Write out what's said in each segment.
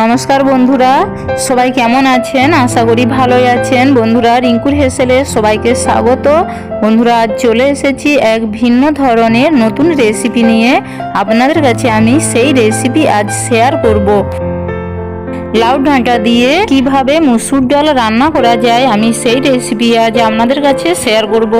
নমস্কার বন্ধুরা, সবাই কেমন আছেন? আশা করি ভালোই আছেন। বন্ধুরা, রিঙ্কুর হেসেলে সবাইকে স্বাগত। বন্ধুরা, আজ চলে এসেছি এক ভিন্ন ধরনের নতুন রেসিপি নিয়ে। আপনাদের কাছে আমি সেই রেসিপি আজ শেয়ার করব। লাউ ডাঁটা দিয়ে কীভাবে মুসুর ডাল রান্না করা যায়, আমি সেই রেসিপি আজ আপনাদের কাছে শেয়ার করব।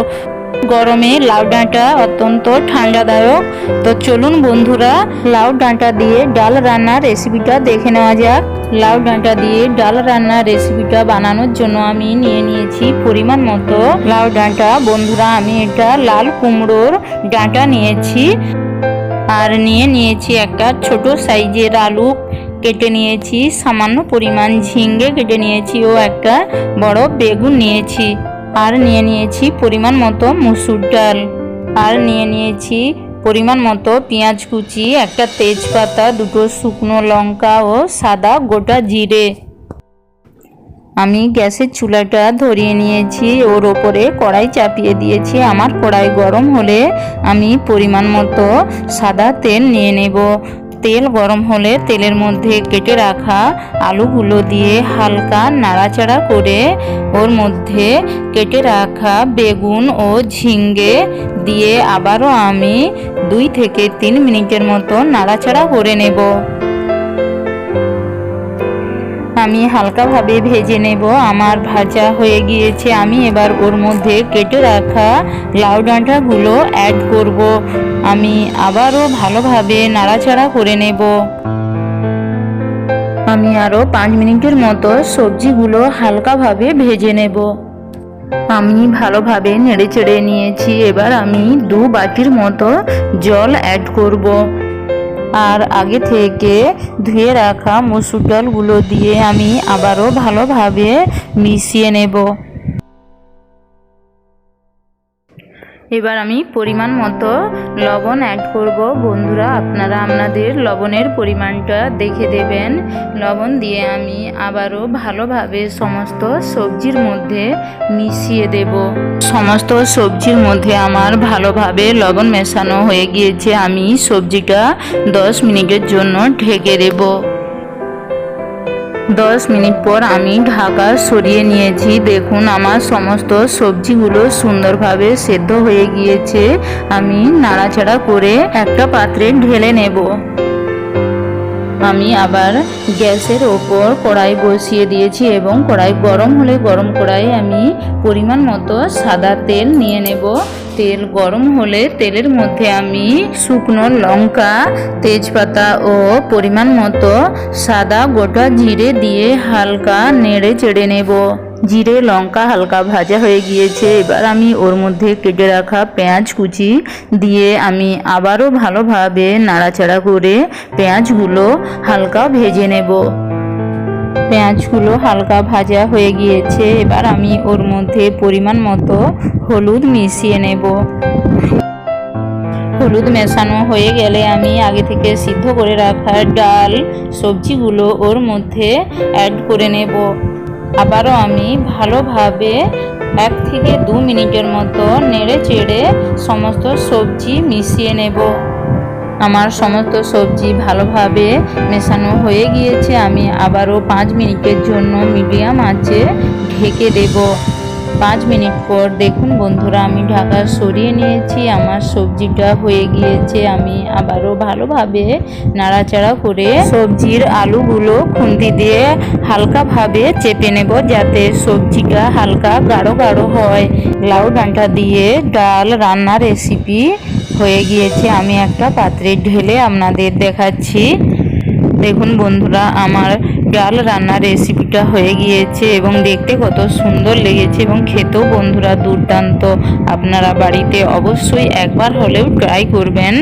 গরমে লাউ ডাঁটা অত্যন্ত ঠান্ডাদায়ক। তো চলুন বন্ধুরা, লাউ ডাঁটা দিয়ে ডাল রান্নার রেসিপিটা দেখে নেওয়া যাক। লাউ ডাঁটা দিয়ে ডাল রান্নার রেসিপিটা বানানোর জন্য আমি নিয়ে নিয়েছি পরিমাণ মতো লাউ ডাঁটা। বন্ধুরা, আমি এটা লাল কুমড়োর ডাঁটা নিয়েছি আর নিয়ে নিয়েছি একটা ছোট সাইজের আলু কেটে নিয়েছি। সামান্য পরিমাণ ঝিঙ্গে কেটে নিয়েছি ও একটা বড় বেগুন নিয়েছি। আর নিয়ে নিয়েছি পরিমাণ মতো মুসুর ডাল। আর নিয়ে নিয়েছি পরিমাণ মতো পেঁয়াজ কুচি, একটা তেজপাতা, দুটো শুকনো লঙ্কা ও সাদা গোটা জিরে। আমি গ্যাসের চুলাটা ধরিয়ে নিয়েছি, ওর ওপরে কড়াই চাপিয়ে দিয়েছি। আমার কড়াই গরম হলে আমি পরিমাণ মতো সাদা তেল নিয়ে নেব। তেল গরম হলে তেলের মধ্যে কেটে রাখা আলুগুলো দিয়ে হালকা নাড়াচাড়া করে ওর মধ্যে কেটে রাখা বেগুন ও ঝিঙ্গে দিয়ে আবারও আমি দুই থেকে তিন মিনিটের মতো নাড়াচাড়া করে নেব। আমি হালকাভাবে ভেজে নেব। আমার ভাজা হয়ে গিয়েছে। আমি এবার ওর মধ্যে কেটে রাখা লাউ ডাঁটাগুলো অ্যাড করব। আমি আবারও ভালোভাবে নাড়াচাড়া করে নেব। আমি আরও পাঁচ মিনিটের মতো সবজিগুলো হালকাভাবে ভেজে নেব। আমি ভালোভাবে নেড়ে চেড়ে নিয়েছি। এবার আমি দু বাটির মতো জল অ্যাড করব। আর আগে থেকে ধুয়ে রাখা মসুর ডালগুলো দিয়ে আমি আবারও ভালোভাবে মিশিয়ে নেব। এবার আমি পরিমাণ মতো লবণ অ্যাড করব। বন্ধুরা, আপনারা আপনাদের লবণের পরিমাণটা দেখে দেবেন। লবণ দিয়ে আমি আবারও ভালোভাবে সমস্ত সবজির মধ্যে মিশিয়ে দেব। সমস্ত সবজির মধ্যে আমার ভালোভাবে লবণ মেশানো হয়ে গিয়েছে। আমি সবজিটা দশ মিনিটের জন্য ঢেকে দেবো। দশ মিনিট পর আমি ঢাকা সরিয়ে নিয়েছি। দেখুন, আমার সমস্ত সবজিগুলো সুন্দরভাবে সেদ্ধ হয়ে গিয়েছে। আমি নাড়াচাড়া করে একটা পাত্রে ঢেলে নেব। আমি আবার গ্যাসের ওপর কড়াই বসিয়ে দিয়েছি এবং কড়াই গরম হলে গরম কড়াই আমি পরিমাণ মতো সাদা তেল নিয়ে নেব। তেল গরম হলে তেলের মধ্যে আমি শুকনো লঙ্কা, তেজপাতা ও পরিমাণ মতো সাদা গোটা জিরে দিয়ে হালকা নেড়ে চেড়ে নেব। জিরে, লঙ্কা হালকা ভাজা হয়ে গিয়েছে। এবার আমি ওর মধ্যে কেটে রাখা পেঁয়াজ কুচি দিয়ে আমি আবারও ভালোভাবে নাড়াচাড়া করে পেঁয়াজগুলো হালকা ভেজে নেব। পেঁয়াজগুলো হালকা ভাজা হয়ে গিয়েছে। এবার আমি ওর মধ্যে পরিমাণ মতো হলুদ মিশিয়ে নেব। হলুদ মেশানো হয়ে গেলে আমি আগে থেকে সিদ্ধ করে রাখা ডাল সবজিগুলো ওর মধ্যে অ্যাড করে নেব। আবারও আমি ভালোভাবে এক থেকে দু মিনিটের মতো নেড়ে চেড়ে সমস্ত সবজি মিশিয়ে নেব। আমার সমস্ত সবজি ভালোভাবে মেশানো হয়ে গিয়েছে। আমি আবারও পাঁচ মিনিটের জন্য মিডিয়াম আছে ঢেকে দেব। পাঁচ মিনিট পর দেখুন বন্ধুরা, আমি ঢাকা সরিয়ে নিয়েছি, আমার সবজিটা হয়ে গিয়েছে, আমি আবারও ভালোভাবে নাড়াচাড়া করে সবজির আলুগুলো খুন্তি দিয়ে হালকাভাবে চেপে নেব, যাতে সবজিটা হালকা গাঢ় গাঢ় হয়। লাউ ডাঁটা দিয়ে ডাল রান্নার রেসিপি হয়ে গিয়েছে, আমি একটা পাত্রে ঢেলে আপনাদের দেখাচ্ছি। দেখুন বন্ধুরা, আমার ডাল রান্নার রেসিপিটা হয়ে গিয়েছে এবং দেখতে কত সুন্দর লেগেছে এবং খেতেও বন্ধুরা দুর্দান্ত। আপনারা বাড়িতে অবশ্যই একবার হলেও ট্রাই করবেন।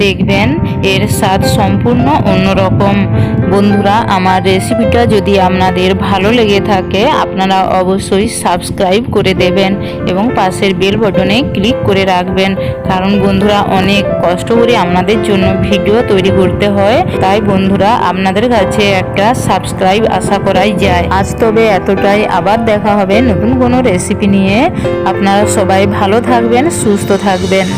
দেখবেন, এর স্বাদ সম্পূর্ণ অন্যরকম। বন্ধুরা, আমার রেসিপিটা যদি আপনাদের ভালো লেগে থাকে, আপনারা অবশ্যই সাবস্ক্রাইব করে দেবেন এবং পাশের বেল বটনে ক্লিক করে রাখবেন। কারণ বন্ধুরা, অনেক কষ্ট করে আপনাদের জন্য ভিডিও তৈরি করতে হয়। তাই বন্ধুরা, আপনাদের কাছে একটা সাবস্ক্রাইব আশা করাই যায়। আজ তবে এতটাই। আবার দেখা হবে নতুন কোনো রেসিপি নিয়ে। আপনারা সবাই ভালো থাকবেন, সুস্থ থাকবেন।